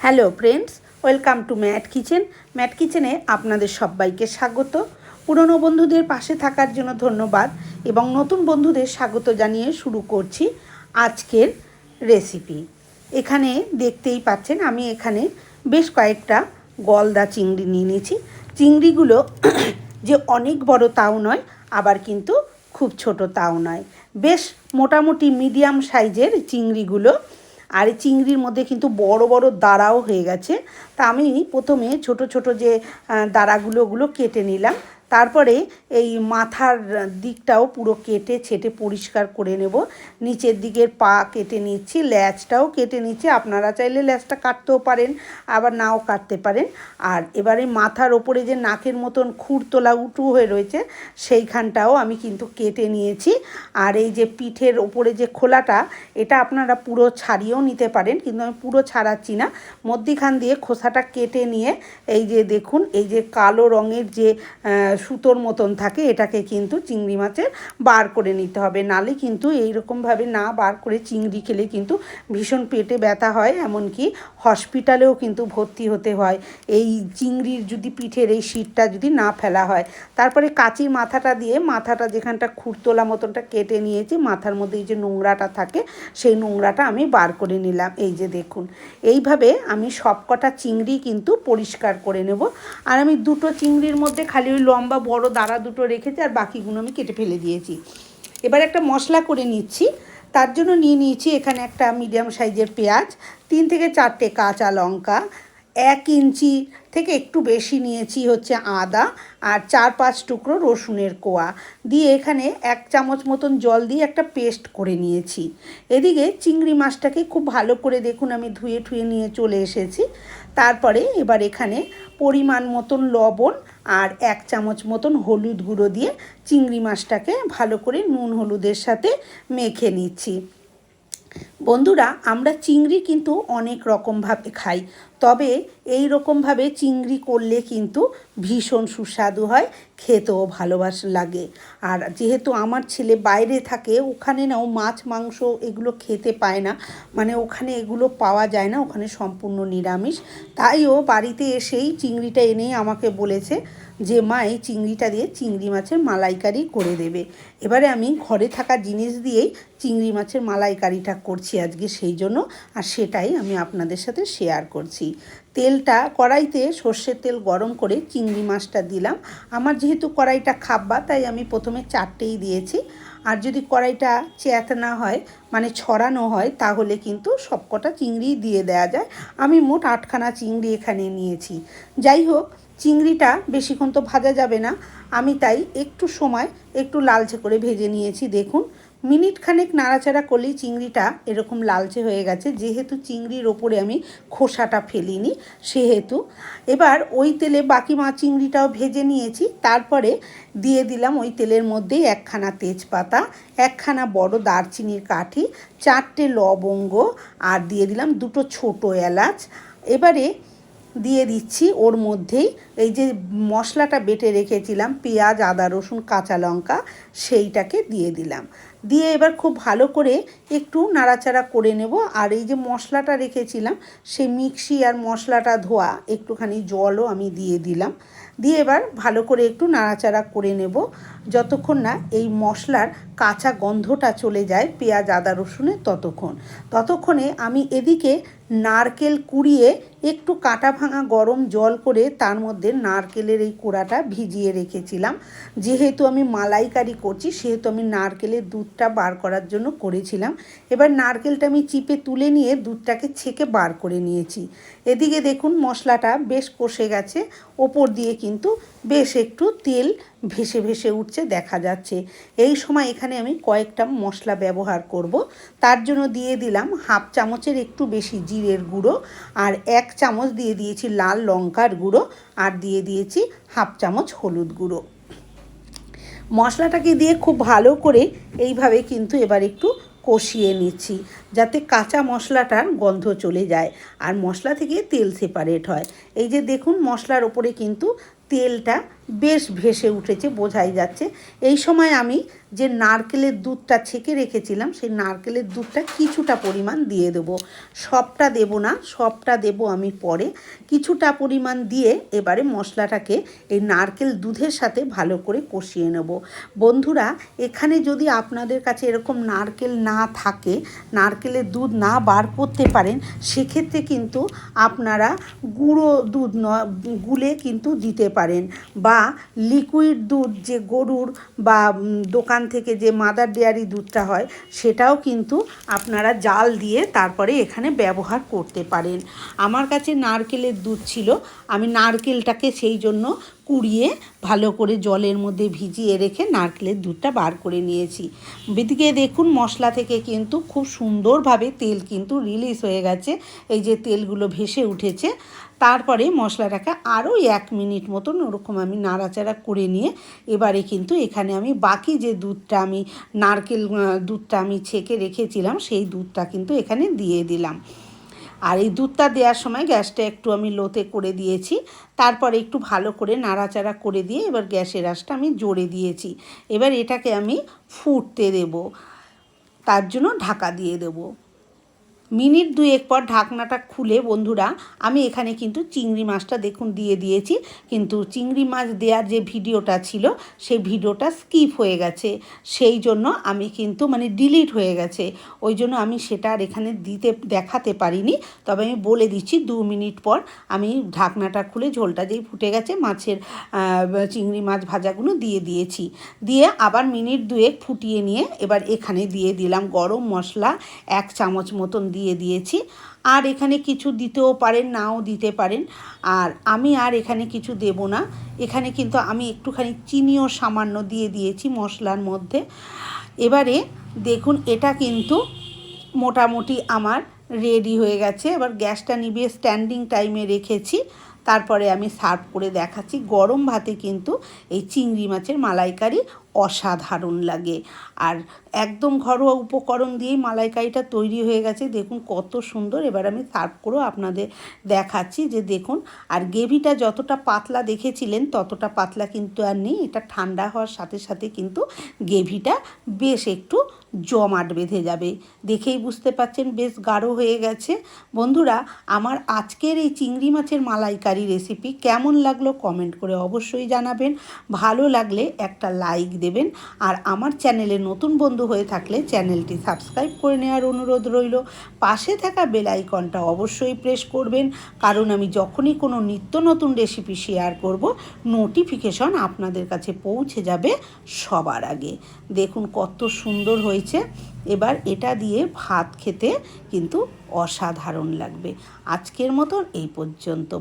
Hello friends, welcome to Matt kitchen. Matt কিচেনে আপনাদের সবাইকে স্বাগত। পুরনো বন্ধুদের পাশে থাকার জন্য ধন্যবাদ এবং নতুন বন্ধুদের স্বাগত জানিয়ে শুরু করছি আজকের রেসিপি। এখানে দেখতেই পাচ্ছেন, আমি এখানে বেশ কয়েকটা গলদা চিংড়ি নিয়ে নিয়েছি। চিংড়িগুলো যে অনেক বড় তাও নয়, আবার কিন্তু খুব ছোট তাও নয়। বেশ মোটামুটি মিডিয়াম সাইজের চিংড়িগুলো আর এই চিংড়ির মধ্যে কিন্তু বড় বড় দাঁড়াও হয়ে গেছে। তা আমি প্রথমে ছোট ছোট যে দাঁড়াগুলো ওগুলো কেটে নিলাম। তারপরে এই মাথার দিকটাও পুরো কেটে ছেটে পরিষ্কার করে নেব। নিচের দিকের পা কেটে নিচ্ছি, ল্যাচটাও কেটে নিচ্ছি। আপনারা চাইলে ল্যাচটা কাটতেও পারেন, আবার নাও কাটতে পারেন। আর এবারে মাথার ওপরে যে নাকের মতন খুর তোলা উঁচু হয়ে রয়েছে, সেইখানটাও আমি কিন্তু কেটে নিয়েছি। আর এই যে পিঠের ওপরে যে খোলাটা, এটা আপনারা পুরো ছাড়িয়েও নিতে পারেন, কিন্তু আমি পুরো ছাড়াচ্ছি না। মধ্যিখান দিয়ে খোসাটা কেটে নিয়ে, এই যে দেখুন, এই যে কালো রঙের যে সুতোর মতন থাকে, এটাকে কিন্তু চিংড়ি মাছের বার করে নিতে হবে। নালে কিন্তু এইরকমভাবে না বার করে চিংড়ি খেলে কিন্তু ভীষণ পেটে ব্যথা হয়, এমনকি হসপিটালেও কিন্তু ভর্তি হতে হয়। এই চিংড়ির যদি পিঠের এই শীতটা যদি না ফেলা হয়, তারপরে কাচির মাথাটা দিয়ে মাথাটা যেখানটা খুঁড়তোলা মতনটা কেটে নিয়েছি, মাথার মধ্যে এই যে নোংরাটা থাকে, সেই নোংরাটা আমি বার করে নিলাম। এই যে দেখুন, এইভাবে আমি সবকটা চিংড়ি কিন্তু পরিষ্কার করে নেব। আর আমি দুটো চিংড়ির মধ্যে খালি ওই লম্বা বড় দাঁড়া দুটো রেখেছি আর বাকিগুলো আমি কেটে ফেলে দিয়েছি। এবার একটা মশলা করে নিচ্ছি। তার জন্য নিয়ে নিয়েছি এখানে একটা মিডিয়াম সাইজের পেঁয়াজ, তিন থেকে চারটে কাঁচা লঙ্কা এক ইঞ্চি থেকে একটু বেশি নিয়েছি হচ্ছে আদা আর চার পাঁচ টুকরো রসুনের কোয়া। দিয়ে এখানে এক চামচ মতন জল দিয়ে একটা পেস্ট করে নিয়েছি। এদিকে চিংড়ি মাছটাকে খুব ভালো করে দেখুন আমি ধুয়ে ঠুয়ে নিয়ে চলে এসেছি। তারপরে এবার এখানে পরিমাণ মতন লবণ আর এক চামচ মতন হলুদ গুঁড়ো দিয়ে চিংড়ি মাছটাকে ভালো করে নুন হলুদের সাথে মেখে নিচ্ছি। বন্ধুরা, আমরা চিংড়ি কিন্তু অনেক রকমভাবে খাই। তবে এই রকমভাবে চিংড়ি করলে কিন্তু ভীষণ সুস্বাদু হয়, খেতেও ভালোবাস লাগে। আর যেহেতু আমার ছেলে বাইরে থাকে, ওখানে নাও মাছ, মাংস এগুলো খেতে পায় না। মানে ওখানে এগুলো পাওয়া যায় না, ওখানে সম্পূর্ণ নিরামিষ। তাই ও বাড়িতে এসেই চিংড়িটা এনেই আমাকে বলেছে যে, মা, এই চিংড়িটা দিয়ে চিংড়ি মাছের মালাইকারি করে দেবে। এবারে আমি ঘরে থাকা জিনিস দিয়েই চিংড়ি মাছের মালাইকারিটা করছি। আজকে সেই জন্য, আর সেটাই আমি আপনাদের সাথে শেয়ার করছি। তেলটা, কড়াইতে সর্ষের তেল গরম করে চিংড়ি মাছটা দিলাম। আমার যেহেতু কড়াইটা খাব্বা, তাই আমি প্রথমে চারটেই দিয়েছি। আর যদি কড়াইটা চ্যাত না হয় মানে ছড়ানো হয়, তাহলে কিন্তু সবকটা চিংড়ি দিয়ে দেওয়া যায়। আমি মোট আটখানা চিংড়ি এখানে নিয়েছি। যাই হোক, চিংড়িটা বেশিক্ষণ তো ভাজা যাবে না। আমি তাই একটু সময় একটু লালচে করে ভেজে নিয়েছি, দেখুন। মিনিট খানেক নাড়াচাড়া করলেই চিংড়িটা এরকম লালচে হয়ে গেছে। যেহেতু চিংড়ির ওপরে আমি খোসাটা ফেলিনি, সেহেতু। এবার ওই তেলে বাকি মা চিংড়িটাও ভেজে নিয়েছি। তারপরে দিয়ে দিলাম ওই তেলের মধ্যেই একখানা তেজপাতা, একখানা বড় দারচিনির কাঠি, চারটে লবঙ্গ, আর দিয়ে দিলাম দুটো ছোটো এলাচ। এবারে দিয়ে দিচ্ছি। ওর মধ্যেই এই যে মশলাটা বেটে রেখেছিলাম, পেঁয়াজ, আদা, রসুন, কাঁচা লঙ্কা, সেইটাকে দিয়ে দিলাম। দিয়ে এবার খুব ভালো করে একটু নাড়াচাড়া করে নেব। আর এই যে মশলাটা রেখেছিলাম সেই মিক্সি আর মশলাটা ধোয়া, একটুখানি জলও আমি দিয়ে দিলাম। দিয়ে এবার ভালো করে একটু নাড়াচাড়া করে নেব। যতক্ষণ না এই মশলার কাঁচা গন্ধটা চলে যায়, পেঁয়াজ, আদা, রসুনের ততক্ষণ। ততক্ষণে আমি এদিকে নারকেল কুড়িয়ে একটু কাটা ভাঙা গরম জল করে তার মধ্যে নারকেলের এই কোড়াটা ভিজিয়ে রেখেছিলাম। যেহেতু আমি মালাইকারি করছি, সেহেতু আমি নারকেলের দুধটা বার করার জন্য করেছিলাম। এবার নারকেলটা আমি চিপে তুলে নিয়ে দুধটাকে ছেঁকে বার করে নিয়েছি। এদিকে দেখুন মশলাটা বেশ কষে গেছে। ওপর দিয়ে কিন্তু বেশ একটু তেল ভেসে ভেসে উঠছে দেখা যাচ্ছে। এই সময় এখানে আমি কয়েকটা মশলা ব্যবহার করব। তার জন্য দিয়ে দিলাম হাফ চামচের একটু বেশি জিরের গুঁড়ো আর এক চামচ দিয়ে দিয়েছি লাল লঙ্কার গুঁড়ো আর দিয়ে দিয়েছি হাফ চামচ হলুদ গুঁড়ো। মশলাটাকে দিয়ে খুব ভালো করে এইভাবে কিন্তু এবার একটু কষিয়ে নিচ্ছি। যাতে কাঁচা মশলাটার গন্ধ চলে যায় আর মশলা থেকে তেল সেপারেট হয়। এই যে দেখুন মশলার ওপরে কিন্তু তেলটা বেশ ভেসে উঠেছে, বোঝাই যাচ্ছে। এই সময় আমি যে নারকেলের দুধটা ছেঁকে রেখেছিলাম, সেই নারকেলের দুধটা কিছুটা পরিমাণ দিয়ে দেবো। সবটা দেব না, সবটা দেব আমি পরে। কিছুটা পরিমাণ দিয়ে এবারে মশলাটাকে এই নারকেল দুধের সাথে ভালো করে কষিয়ে নেব। বন্ধুরা, এখানে যদি আপনাদের কাছে এরকম নারকেল না থাকে নারকেলের দুধ না বার করতে পারেন, সেক্ষেত্রে কিন্তু আপনারা গুঁড়ো দুধ ন, গুলে কিন্তু দিতে পারেন। বা লিকুইড দুধ যে গরুর বা দোকান থেকে যে মাদার ডেয়ারি দুধটা হয়, সেটাও কিন্তু আপনারা জাল দিয়ে তারপরে এখানে ব্যবহার করতে পারেন। আমার কাছে নারকেলের দুধ ছিল, আমি নারকেলটাকে সেই জন্য কুড়িয়ে ভালো করে জলের মধ্যে ভিজিয়ে রেখে নারকেলের দুধটা বার করে নিয়েছি। এদিকে দেখুন মশলা থেকে কিন্তু খুব সুন্দরভাবে তেল কিন্তু রিলিজ হয়ে গেছে। এই যে তেলগুলো ভেসে উঠেছে, তারপরে মশলাটাকে আরও এক মিনিট মতন ওরকম আমি নাড়াচাড়া করে নিয়ে এবারে কিন্তু এখানে আমি বাকি যে দুধটা আমি, নারকেল দুধটা আমি ছেঁকে রেখেছিলাম, সেই দুধটা কিন্তু এখানে দিয়ে দিলাম। আর এই দুধটা দেওয়ার সময় গ্যাসটা একটু আমি লোতে করে দিয়েছি। তারপরে একটু ভালো করে নাড়াচাড়া করে দিয়ে এবার গ্যাসের আশটা আমি জোরে দিয়েছি। এবার এটাকে আমি ফুটতে দেব। তার জন্য ঢাকা দিয়ে দেবো। মিনিট দুয়েক পর ঢাকনাটা খুলে বন্ধুরা, আমি এখানে কিন্তু চিংড়ি মাছটা দেখুন দিয়ে দিয়েছি। কিন্তু চিংড়ি মাছ দেওয়ার যে ভিডিওটা ছিল সেই ভিডিওটা স্কিপ হয়ে গেছে। সেই জন্য আমি কিন্তু মানে ডিলিট হয়ে গেছে। ওই জন্য আমি সেটা আর এখানে দিতে, দেখাতে পারিনি। তবে আমি বলে দিচ্ছি, দু মিনিট পর আমি ঢাকনাটা খুলে ঝোলটা যেই ফুটে গেছে, মাছের চিংড়ি মাছ ভাজাগুলো দিয়ে দিয়েছি। দিয়ে আবার মিনিট দুয়েক ফুটিয়ে নিয়ে এবার এখানে দিয়ে দিলাম গরম মশলা, এক চামচ মতন দিয়ে দিয়েছি। আর এখানে কিছু দিতেও পারেন, নাও দিতে পারেন। আর আমি আর এখানে কিছু দেব না। এখানে কিন্তু আমি একটুখানি চিনিও সামান্য দিয়ে দিয়েছি মশলার মধ্যে। এবারে দেখুন, এটা কিন্তু মোটামুটি আমার রেডি হয়ে গেছে। এবার গ্যাসটা নিভিয়ে স্ট্যান্ডিং টাইমে রেখেছি। তারপরে আমি সার্ভ করে দেখাচ্ছি। গরম ভাতে কিন্তু এই চিংড়ি মাছের মালাইকারি অসাধারণ লাগে। আর একদম ঘরোয়া উপকরণ দিয়েই মালাইকারিটা তৈরি হয়ে গেছে। দেখুন কত সুন্দর। এবার আমি সার্ভ করেও আপনাদের দেখাচ্ছি যে দেখুন, আর গ্রেভিটা যতটা পাতলা দেখেছিলেন, ততটা পাতলা কিন্তু আর নেই। এটা ঠান্ডা হওয়ার সাথে সাথে কিন্তু গ্রেভিটা বেশ একটু জমাট বেঁধে যাবে। দেখেই বুঝতে পাচ্ছেন বেশ গাঢ় হয়ে গেছে। বন্ধুরা, আমার আজকের এই চিংড়ি মাছের মালাইকারি রেসিপি কেমন লাগল কমেন্ট করে অবশ্যই জানাবেন। ভালো লাগলে একটা লাইক দেবেন। আর আমার চ্যানেলে নতুন বন্ধু হয়ে থাকলে চ্যানেলটি সাবস্ক্রাইব করে নেওয়ার অনুরোধ রইল। পাশে থাকা বেল আইকনটা অবশ্যই প্রেস করবেন। কারণ আমি যখনই কোনো নিত্য নতুন রেসিপি শেয়ার করব নোটিফিকেশন আপনাদের কাছে পৌঁছে যাবে সবার আগে। দেখুন কত সুন্দর হয়েছে। এবার এটা দিয়ে ভাত খেতে কিন্তু অসাধারণ লাগবে। আজকের মতন এই পর্যন্ত।